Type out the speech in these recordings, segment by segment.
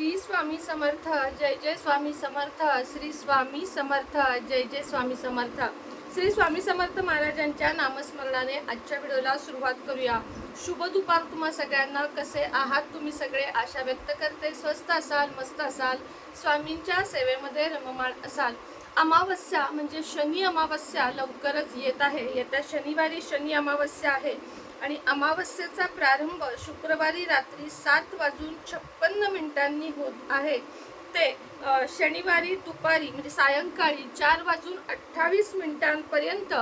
श्री स्वामी समर्थ जय जय स्वामी समर्थ श्री स्वामी समर्थ जय जय स्वामी समर्थ. श्री स्वामी समर्थ महाराजांच्या नामस्मरणाने आजच्या व्हिडिओला सुरुवात करूया. शुभ दुपार तुम्हा सगळ्यांना कसे आहात तुम्ही सगळे? आशा व्यक्त करते स्वस्त असाल मस्त असाल स्वामींच्या सेवेमध्ये रममाण असाल. अमावस्या म्हणजे शनी अमावस्या लवकरच येत आहे. येत्या शनिवारी शनी अमावस्या आहे. आणि अमावस्येचा प्रारंभ शुक्रवारी रात्री सात वाजून छप्पन्न मिनिटांनी होत आहे. ते शनिवारी दुपारी म्हणजे सायंकाळी चार वाजून अठ्ठावीस मिनिटांपर्यंत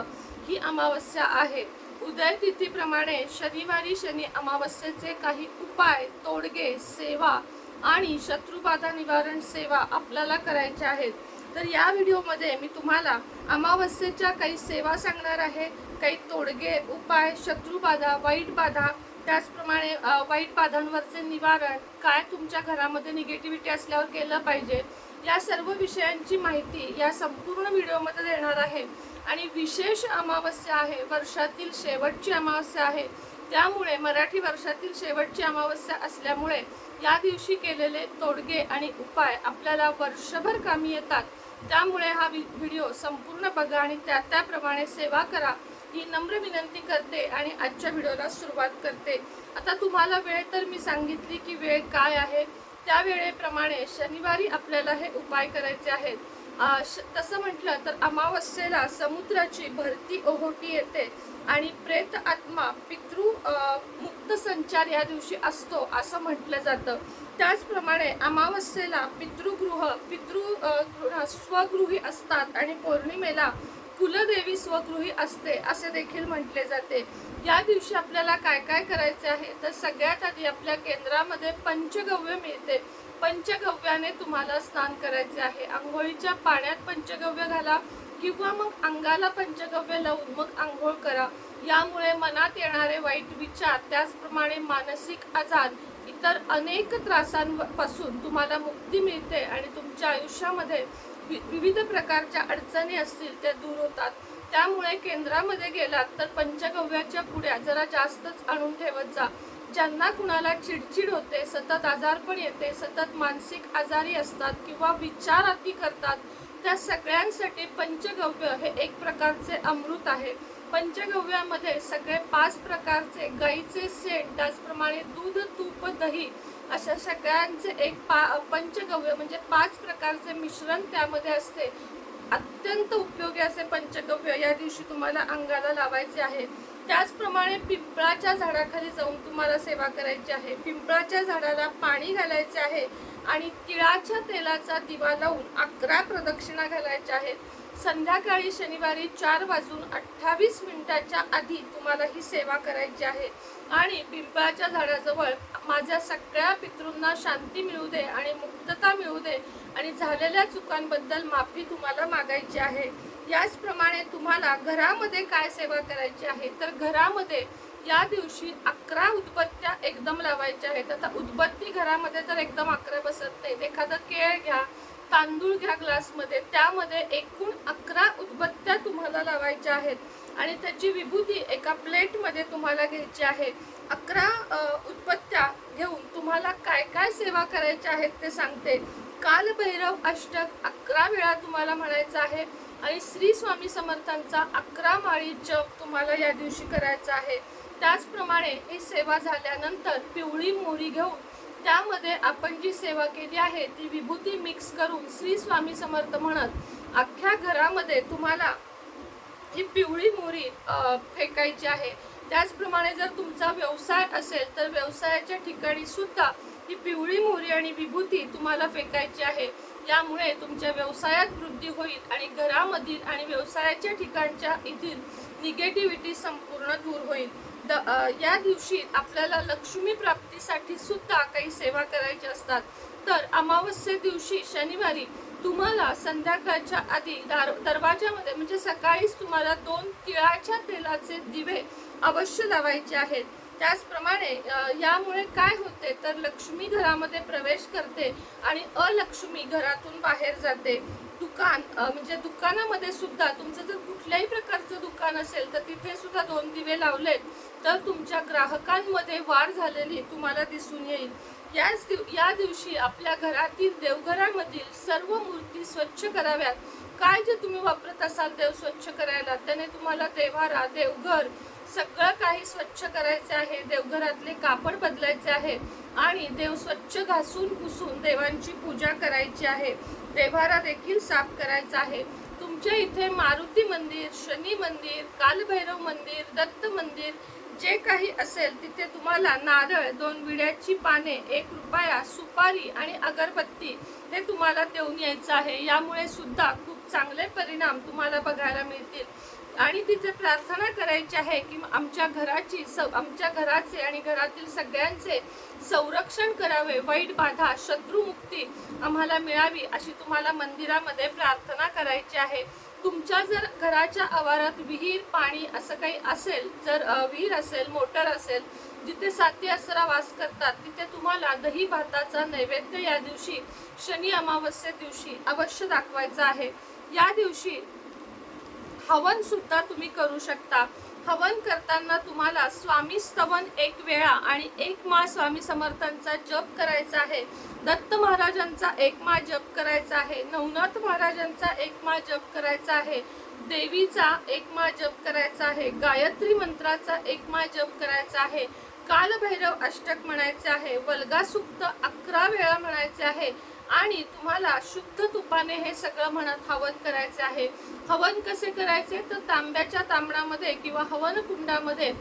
ही अमावस्या आहे. उदय तिथीप्रमाणे शनिवारी शनी अमावस्येचे काही उपाय तोडगे सेवा आणि शत्रुबाधा निवारण सेवा आपल्याला करायच्या आहेत. तर या व्हिडिओमध्ये मी तुम्हाला अमावस्येच्या काही सेवा सांगणार आहे. काही तोडगे उपाय शत्रुबाधा वाईट बाधा त्याचप्रमाणे वाईट बाधांवरचे निवारण काय तुमच्या घरामध्ये निगेटिव्हिटी असल्यावर केलं पाहिजे? या सर्व विषयांची माहिती या संपूर्ण व्हिडिओमध्ये देणार आहे. आणि विशेष अमावस्या आहे वर्षातील शेवटची अमावस्या आहे. त्यामुळे मराठी वर्षातील शेवटची अमावस्या असल्यामुळे या दिवशी केलेले तोडगे आणि उपाय आपल्याला वर्षभर कामी येतात. त्यामुळे हा व्हिडिओ संपूर्ण बघा आणि त्या त्याप्रमाणे सेवा करा. ही नम्र विनंती करते आणि आजच्या व्हिडिओला सुरुवात करते. आता तुम्हाला वेळ तर मी सांगितली की वेळ काय आहे? त्या वेळेप्रमाणे शनिवारी आपल्याला हे उपाय करायचे आहेत. तसं म्हटलं तर अमावस्येला समुद्राची भरती ओहोटी येते आणि प्रेत आत्मा पितृ मुक्त संचार या दिवशी असतो असं म्हटलं जातं. त्याचप्रमाणे अमावस्येला पितृगृह पितृ स्वगृही असतात आणि पौर्णिमेला कुलदेवी स्वगृही असते असे देखील म्हटले जाते. या दिवशी आपल्याला काय काय करायचे आहे? तर सगळ्यात आधी आपल्या केंद्रामध्ये पंचगव्य मिळते. पंचगव्याने तुम्हाला स्नान करायचे आहे. आंघोळीच्या पाण्यात पंचगव्य घाला किंवा मग अंगाला पंचगव्य लावून मग आंघोळ करा. यामुळे मनात येणारे वाईट विचार त्याचप्रमाणे मानसिक आजार इतर अनेक त्रासांपासून तुम्हाला मुक्ती मिळते आणि तुमच्या आयुष्यामध्ये विविध प्रकारच्या अडचणी असतील त्या दूर होतात. त्यामुळे केंद्रामध्ये गेलात तर पंचगव्याच्या पुड्या जरा जास्तच आणून ठेवत जा. ज्यांना कुणाला चिडचिड होते सतत आजारपण येते सतत मानसिक आजारी असतात किंवा विचार अति करतात त्या सगळ्यांसाठी पंचगव्य हे एक प्रकारचे अमृत आहे. पंचगव्यामध्ये सगळे पाच प्रकारचे गाईचे शेण त्याचप्रमाणे दूध तूप दही अशा सगळ्यांचे एक पा पंचगव्य म्हणजे पाच प्रकारचे मिश्रण त्यामध्ये असते. अत्यंत उपयोगी असे पंचगव्य या दिवशी तुम्हाला अंगाला लावायचे आहे. त्याचप्रमाणे पिंपळाच्या झाडाखाली जाऊन तुम्हाला सेवा करायची आहे. पिंपळाच्या झाडाला पाणी घालायचे आहे आणि तिळाच्या तेलाचा दिवा लावून अकरा प्रदक्षिणा घालायच्या आहेत. संध्याकाळी शनिवारी चार वाजून अठ्ठावीस मिनिटाच्या आधी तुम्हाला ही सेवा करायची आहे. आणि पिंपळाच्या झाडाजवळ माझ्या सगळ्या पितृंना शांती मिळू दे आणि मुक्तता मिळू दे आणि झालेल्या चुकांबद्दल माफी तुम्हाला मागायची आहे. याचप्रमाणे तुम्हाला घरामध्ये काय सेवा करायची आहे? तर घरामध्ये या दिवशी अकरा उदबत्त्या एकदम लावायच्या आहेत. आता उदबत्ती घरामध्ये तर एकदम अकरा बसत नाहीत. एखादं केळ घ्या तांदूळ घ्या ग्लासमध्ये. त्यामध्ये एकूण अकरा उदबत्त्या तुम्हाला लावायच्या आहेत. आणि त्याची विभूती एका प्लेटमध्ये तुम्हाला घ्यायची आहे. अकरा उत्पत्त्या उदबत्त्या घेऊन तुम्हाला काय काय सेवा करायच्या आहेत ते सांगते. कालभैरव अष्टक अकरा वेळा तुम्हाला म्हणायचं आहे. आणि श्री स्वामी समर्थांचा अकरा माळी जप तुम्हाला या दिवशी करायचा आहे. त्याचप्रमाणे ही सेवा झाल्यानंतर पिवळी मोहरी घेऊन त्यामध्ये आपण जी सेवा केली आहे ती विभूती मिक्स करून श्री स्वामी समर्थ म्हणत अख्ख्या घरामध्ये तुम्हाला ही पिवळी मोहरी फेकायची आहे. त्याचप्रमाणे जर तुमचा व्यवसाय असेल तर व्यवसायाच्या ठिकाणी सुद्धा ही पिवळी मोहरी आणि विभूती तुम्हाला फेकायची आहे. यामुळे तुमच्या व्यवसायात वृद्धी होईल आणि घरामधील आणि व्यवसायाच्या ठिकाणच्या येथील निगेटिव्हिटी संपूर्ण दूर होईल. द या दिवशी आपल्याला लक्ष्मी प्राप्तीसाठी सुद्धा काही सेवा करायच्या असतात. तर अमावस्ये दिवशी शनिवारी तुम्हाला संध्याकाळच्या आधी दार दरवाजामध्ये म्हणजे सकाळीच तुम्हाला दोन तिळाच्या तेलाचे दिवे अवश्य लावायचे आहेत. त्याचप्रमाणे यामुळे काय होते तर लक्ष्मी घरामध्ये प्रवेश करते आणि अलक्ष्मी घरातून बाहेर जाते. दुकान म्हणजे दुकानामध्ये सुद्धा तुमचं जर कुठल्याही प्रकारचं दुकान असेल तर तिथे सुद्धा दोन दिवे लावलेत तर तुमच्या ग्राहकांमध्ये वाढ झालेली तुम्हाला दिसून येईल. याच दिव या दिवशी आपल्या घरातील देवघरामधील सर्व मूर्ती स्वच्छ कराव्यात. काय जे तुम्ही वापरत असाल देव स्वच्छ करायला त्याने तुम्हाला देवारा देवघर सगळं काही स्वच्छ करायचं आहे देवघरातले कापड बदलायचे आहे आणि देव स्वच्छ घासून पुसून देवांची पूजा करायची आहे. देवारा देखील साफ करायचा आहे. तुमच्या इथे मारुती मंदिर शनी मंदिर कालभैरव मंदिर दत्त मंदिर जे काही असेल तिथे तुम्हाला नारळ दोन विड्याची पाने एक रुपया सुपारी आणि अगरबत्ती हे तुम्हाला देऊन यायचं आहे. यामुळे सुद्धा खूप चांगले परिणाम तुम्हाला बघायला मिळतील. आणि तिथे प्रार्थना करायची आहे की आमच्या घराची स- आमच्या घराचे आणि घरातील सगळ्यांचे संरक्षण करावे वाईट बाधा शत्रुमुक्ती आम्हाला मिळावी अशी तुम्हाला मंदिरामध्ये प्रार्थना करायची आहे. तुमच्या जर घराच्या आवारात विहीर पाणी असं काही असेल जर विहीर असेल मोटर असेल जिथे साती असरा वास करतात तिथे तुम्हाला दही भाताचा नैवेद्य या दिवशी शनी अमावस्ये दिवशी अवश्य दाखवायचा आहे. या दिवशी हवन सुद्धा तुम्ही करू शकता. हवन करताना तुम्हाला स्वामी स्तवन एक वेळा आणि एक माळ स्वामी समर्थांचा जप करायचा आहे. दत्त महाराजांचा एक माळ जप करायचा आहे. नवनाथ महाराजांचा एक माळ जप करायचा आहे. देवीचा एक माळ जप करायचा आहे. गायत्री मंत्राचा एक माळ जप करायचा आहे. कालभैरव अष्टक म्हणायचे आहे. वल्गासुक्त अकरा वेळा म्हणायचे आहे. आणि तुम्हाला शुद्ध तुपाने हे सगळं म्हणत हवन करायचे आहे. हवन कसे करायचे? तर तांब्याच्या तांबडामध्ये किंवा हवन कुंडामध्ये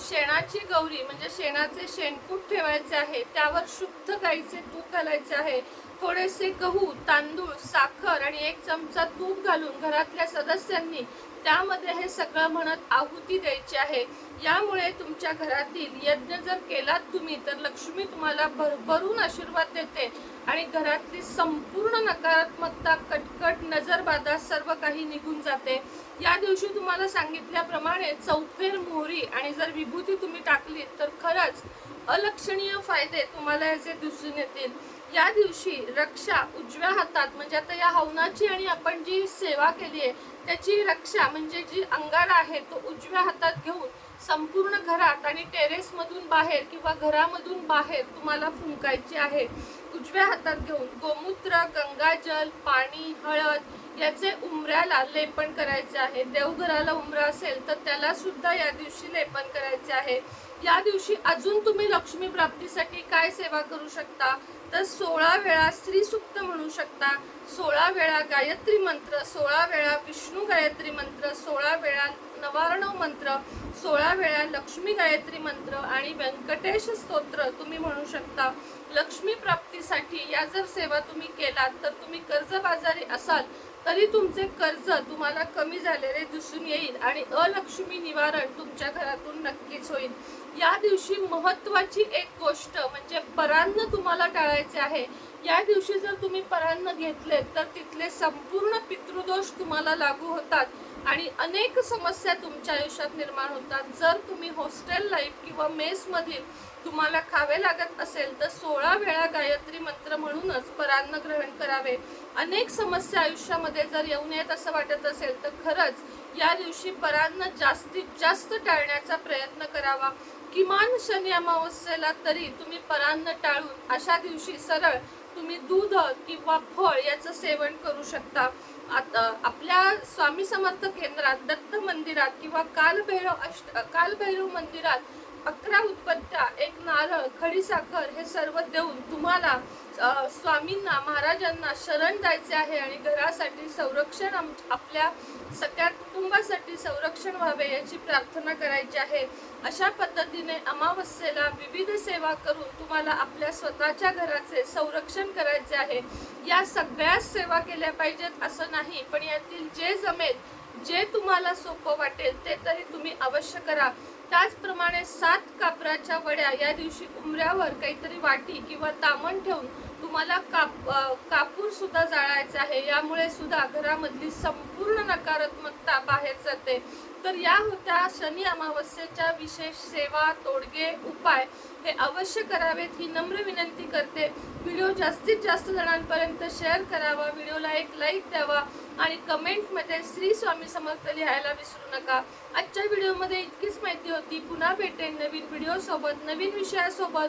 शेणाची गौरी म्हणजे शेणाचे शेणकूट ठेवायचे आहे. त्यावर शुद्ध गाईचे तूप घालायचे आहे. थोडेसे गहू तांदूळ साखर आणि एक चमचा तूप घालून घरातल्या सदस्यांनी त्यामध्ये हे सगळं म्हणत आहुती द्यायची आहे. यामुळे तुमच्या घरातील यज्ञ जर केलात तुम्ही तर लक्ष्मी तुम्हाला भरभरून आशीर्वाद देते. आणि घरातली संपूर्ण नकारात्मकता कटकट नजरबाधा सर्व काही निघून जाते. या दिवशी तुम्हाला सांगितल्याप्रमाणे चौफेर मोहरी आणि जर विभूती तुम्ही टाकली तर खरंच अलक्षणीय फायदे तुम्हाला याचे दिसून येतील. या दिवशी रक्षा उजव्या हातात म्हणजे आता या हवनाची आणि आपण जी सेवा केली आहे त्याची रक्षा म्हणजे जी अंगारा आहे तो उजव्या हातात घेऊन संपूर्ण घरात आणि टेरेसमधून बाहेर किंवा घरामधून बाहेर तुम्हाला फुंकायची आहे. उजव्या हातात घेऊन गोमूत्र गंगाजल पाणी हळद याचे उमऱ्याला लेपन करायचे आहे. देवघराला उमरा असेल तर त्याला सुद्धा या दिवशी लेपन करायचे आहे. या दिवशी अजून तुम्ही लक्ष्मी प्राप्तीसाठी काय सेवा करू शकता? तर सोळा वेळा स्त्रीसुक्त म्हणू शकता. सोळा वेळा गायत्री मंत्र सोळा वेळा विष्णू गायत्री मंत्र सोळा वेळा नवारणव मंत्र सोळा वेळा लक्ष्मी गायत्री मंत्र आणि व्यंकटेश स्तोत्र तुम्ही म्हणू शकता. लक्ष्मी प्राप्तीसाठी या जर सेवा तुम्ही केलात तर तुम्ही कर्जबाजारी असाल तरी तुमचे कर्ज तुम्हाला कमी झालेले दिसून येईल आणि अलक्ष्मी निवारण तुमच्या घरातून नक्कीच होईल. या दिवशी महत्वाची एक गोष्ट म्हणजे परान्न तुम्हाला टाळायचे आहे. या दिवशी जर तुम्ही परान्न घेतले तर तिथले संपूर्ण पितृदोष तुम्हाला लागू होतात आणि अनेक समस्या तुमच्या आयुष्यात निर्माण होतात. जर तुम्ही हॉस्टेल लाईफ किंवा मेसमधील तुम्हाला खावे लागत असेल सोळा वेळा गायत्री मंत्र म्हणूनच परान्न ग्रहण करावे. अनेक समस्या आयुष्यामध्ये जर येऊ नयेत असं वाटत असेल तर खरंच या दिवशी परान्न जास्तीत जास्त टाळण्याचा प्रयत्न करावा. किमान शनी अमावस्येला तरी तुम्ही परान्न टाळून अशा दिवशी सरळ तुम्ही दूध किंवा फळ याचं सेवन करू शकता. आता आपल्या स्वामी समर्थ केंद्रात दत्त मंदिरात किंवा कालभैरव अष्ट कालभैरव मंदिरात अकरा उत्पत्त्या एक नारळ खडीसाखर हे सर्व देऊन तुम्हाला स्वामींना महाराजांना शरण जायचे आहे आणि घरासाठी संरक्षण आम- आपल्या सगळ्या कुटुंबासाठी संरक्षण व्हावे याची प्रार्थना करायची आहे. अशा पद्धतीने अमावस्येला विविध सेवा करून तुम्हाला आपल्या स्वतःच्या घराचे संरक्षण करायचे आहे. या सगळ्याच सेवा केल्या पाहिजेत असं नाही पण यातील जे जमेल जे तुम्हाला सोपं वाटेल ते तरी तुम्ही अवश्य करा. त्याचप्रमाणे सात कापराच्या वड्या या दिवशी उमऱ्यावर काहीतरी वाटी किंवा तामण ठेवून तुम्हाला काप कापूर सुद्धा जाळायचा आहे. यामुळे सुद्धा घरामधली संपूर्ण नकारात्मकता बाहेर जाते. तर या होत्या शनी अमावस्येच्या विशेष सेवा तोडगे उपाय हे अवश्य करावेत ही नम्र विनंती करते. व्हिडिओ जास्तीत जास्त जणांपर्यंत शेअर करावा व्हिडिओला एक लाईक द्यावा आणि कमेंटमध्ये श्री स्वामी समर्थ लिहायला विसरू नका. आजच्या व्हिडिओमध्ये इतकीच माहिती होती. पुन्हा भेटेन नवीन व्हिडिओसोबत नवीन विषयासोबत.